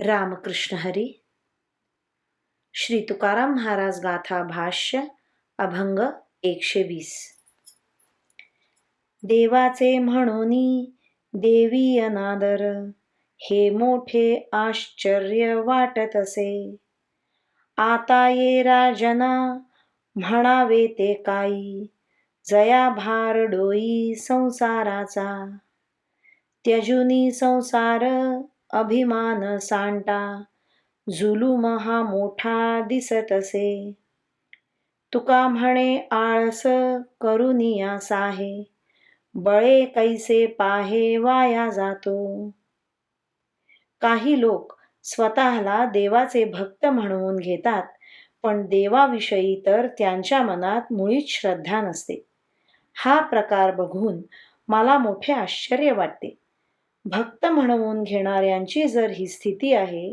रामकृष्ण हरी। श्री तुकाराम महाराज गाथा भाष्य अभंग एकशे वीस देवाचे म्हणोनी देवी अनादर हे मोठे आश्चर्य वाटत असे। आता ये राजना म्हणावे ते काही जया भार डोई संसाराचा। त्यजुनी संसार अभिमान सांडा झुलूम हा मोठा दिसत असे. तुका म्हणे आळस करुनिया साहे बळे कैसे पाहे वाया जातो. काही लोक स्वतःला देवाचे भक्त म्हणवून घेतात पण देवाविषयी तर त्यांच्या मनात मुळीच श्रद्धा नसते. हा प्रकार बघून मला मोठे आश्चर्य वाटते. भक्त म्हणवून घेणाऱ्यांची जर ही स्थिती आहे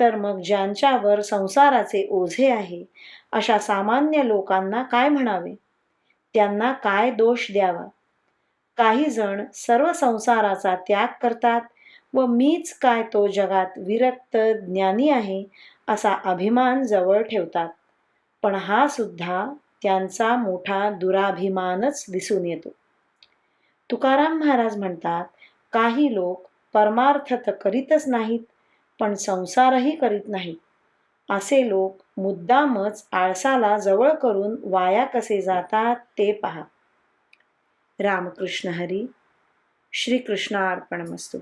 तर मग ज्यांच्यावर संसाराचे ओझे आहे अशा सामान्य लोकांना काय म्हणावे? त्यांना काय दोष द्यावा? काही जण सर्व संसाराचा त्याग करतात व मीच काय तो जगात विरक्त ज्ञानी आहे असा अभिमान जवळ ठेवतात. पण हा सुद्धा त्यांचा मोठा दुराभिमानच दिसून येतो. तुकाराम महाराज म्हणतात काही लोक परमार्थ तर करीतच नाहीत पण संसारही करीत नाहीत. असे लोक मुद्दामच आळसाला जवळ करून वाया कसे जातात ते पहा. रामकृष्ण हरी श्रीकृष्णार्पणमस्तू.